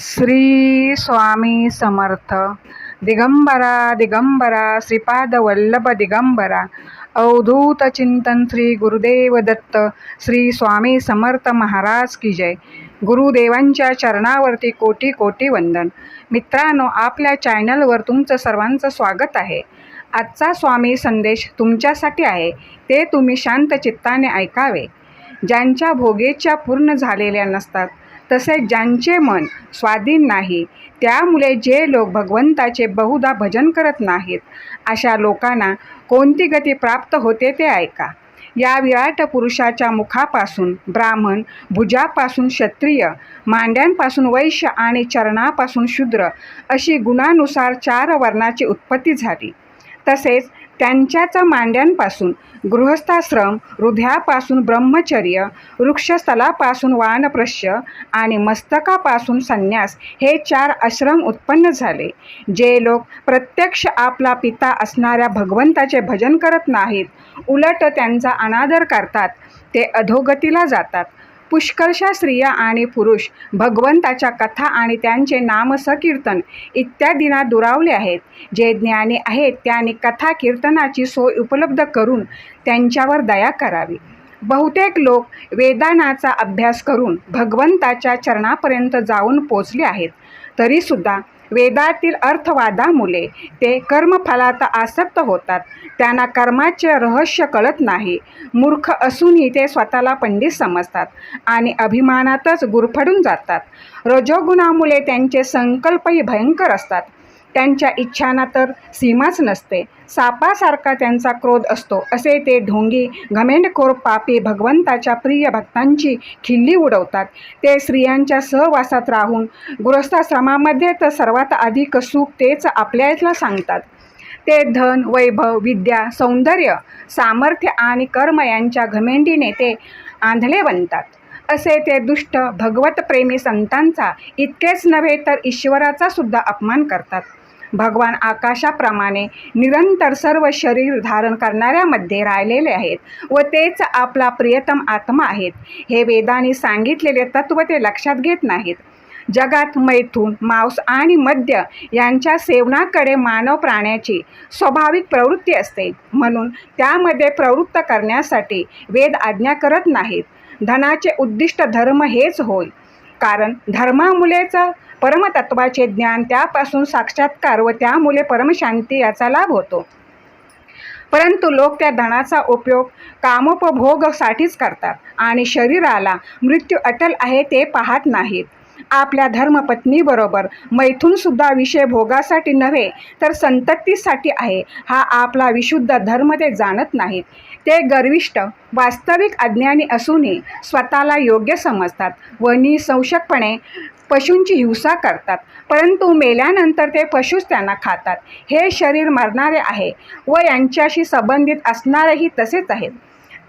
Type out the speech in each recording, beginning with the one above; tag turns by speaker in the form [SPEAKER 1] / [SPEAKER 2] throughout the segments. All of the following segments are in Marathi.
[SPEAKER 1] श्री स्वामी समर्थ. दिगंबरा दिगंबरा श्रीपाद वल्लभ दिगंबरा. अवधूत चिंतन श्री गुरुदेव दत्त. श्री स्वामी समर्थ महाराज की जय. गुरुदेवांच्या चरणावरती कोटी कोटी वंदन. मित्रांनो आपल्या चॅनलवर तुमचं सर्वांचं स्वागत आहे. आजचा स्वामी संदेश तुमच्यासाठी आहे. ते तुम्ही शांत चित्ताने ऐकावे. ज्यांच्या भोगेच्या पूर्ण झालेल्या नसतात तसेच ज्यांचे मन स्वाधीन नाही त्यामुळे जे लोक भगवंताचे बहुधा भजन करत नाहीत अशा लोकांना कोणती गती प्राप्त होते ते ऐका. या विराट पुरुषाच्या मुखापासून ब्राह्मण भुजापासून क्षत्रिय मांड्यांपासून वैश्य आणि चरणापासून शूद्र अशी गुणानुसार चार वर्णाची उत्पत्ती झाली. तसेच त्यांच्याच मांड्यांपासून गृहस्थाश्रम हृदयापासून ब्रह्मचर्य वृक्षस्थलापासून वानप्रश्य आणि मस्तकापासून संन्यास हे चार आश्रम उत्पन्न झाले जे लोक प्रत्यक्ष आपला पिता असणाऱ्या भगवंताचे भजन करत नाहीत उलट त्यांचा अनादर करतात ते अधोगतीला जातात पुष्कळशा स्त्रिया आणि पुरुष भगवंताच्या कथा आणि त्यांचे नामसकीर्तन इत्यादींना दुरावले आहेत. जे ज्ञानी आहेत त्यांनी कथा कीर्तनाची सोय उपलब्ध करून त्यांच्यावर दया करावी. बहुतेक लोक वेदानाचा अभ्यास करून भगवंताच्या चरणापर्यंत जाऊन पोचले आहेत. तरीसुद्धा वेदातील अर्थवादामुळे ते कर्मफलात आसक्त होतात. त्यांना कर्माचे रहस्य कळत नाही. मूर्ख असूनही ते स्वतःला पंडित समजतात आणि अभिमानातच गुरफडून जातात. रजोगुणामुळे त्यांचे संकल्पही भयंकर असतात. त्यांच्या इच्छांना तर सीमाच नसते. सापासारखा त्यांचा क्रोध असतो. असे ते ढोंगी घमेंडखोर पापी भगवंताच्या प्रिय भक्तांची खिल्ली उडवतात. ते स्त्रियांच्या सहवासात राहून गृहस्थाश्रमामध्ये तर सर्वात अधिक सुख तेच आपल्याला सांगतात. ते धन वैभव विद्या सौंदर्य सामर्थ्य आणि कर्म यांच्या घमेंडीने ते आंधळे बनतात. असे ते दुष्ट भगवतप्रेमी संतांचा इतकेच नव्हे तर ईश्वराचा सुद्धा अपमान करतात. भगवान आकाशाप्रमाणे निरंतर सर्व शरीर धारण करणाऱ्यामध्ये राहिलेले आहेत व तेच आपला प्रियतम आत्मा आहेत. हे वेदांनी सांगितलेले तत्त्व ते लक्षात घेत नाहीत. जगात मैथून मांस आणि मद्य यांच्या सेवनाकडे मानव प्राण्याची स्वाभाविक प्रवृत्ती असते. म्हणून त्यामध्ये प्रवृत्त करण्यासाठी वेद आज्ञा करत नाहीत. धनाचे उद्दिष्ट धर्म हेच होय. कारण धर्मामुळेच परमतत्वाचे ज्ञान त्यापासून साक्षात्कार व त्यामुळे परमशांती याचा लाभ होतो. परंतु लोक त्या धनाचा उपयोग कामोपभोगसाठीच करतात आणि शरीराला मृत्यू अटल आहे ते पाहत नाहीत. आपल्या धर्मपत्नीबरोबर मैथूनसुद्धा विषय भोगासाठी नव्हे तर संततीसाठी आहे हा आपला विशुद्ध धर्म ते जाणत नाहीत. ते गर्विष्ट वास्तविक अज्ञानी असूनही स्वतःला योग्य समजतात व निसंशकपणे पशूंची हिंसा करतात. परंतु मेल्यानंतर ते पशूच त्यांना खातात. हे शरीर मरणारे आहे व यांच्याशी संबंधित असणारेही तसेच आहेत.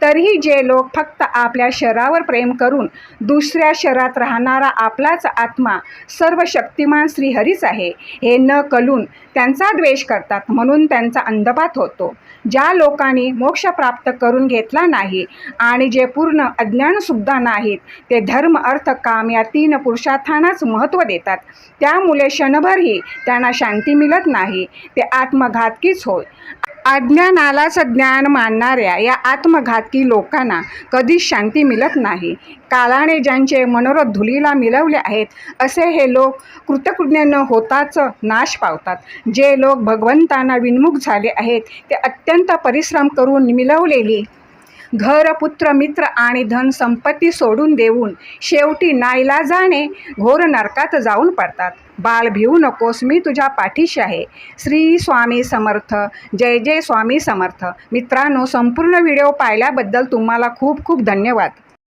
[SPEAKER 1] तरीही जे लोक फक्त आपल्या शरीरावर प्रेम करून दुसऱ्या शहरात राहणारा आपलाच आत्मा सर्व शक्तिमान श्रीहरीच आहे हे न कलून त्यांचा द्वेष करतात म्हणून त्यांचा अंधपात होतो. ज्या लोकांनी मोक्ष प्राप्त करून घेतला नाही आणि जे पूर्ण अज्ञानसुद्धा नाहीत ते धर्म अर्थ काम या तीन पुरुषार्थांनाच महत्त्व देतात. त्यामुळे क्षणभरही त्यांना शांती मिळत नाही. ते आत्मघातकीच होय. अज्ञानालाच ज्ञान मानणाऱ्या या आत्मघातकी लोकांना कधीच शांती मिळत नाही. कालाने ज्यांचे मनोरथ धुलीला मिळवले आहेत असे हे लोक कृतकृज्ञ न होताच नाश पावतात. जे लोक भगवंतांना विन्मुख झाले आहेत ते अत्यंत परिश्रम करून मिळवलेली घर पुत्र मित्र आणि धन संपत्ती सोडून देऊन शेवटी नाईला जाणे घोर नरकात जाऊन पडतात. बाळ भिवू नकोस मी तुझ्या पाठीशी आहे. श्री स्वामी समर्थ जय जय स्वामी समर्थ. मित्रांनो संपूर्ण व्हिडिओ पाहिल्याबद्दल तुम्हाला खूप खूप धन्यवाद.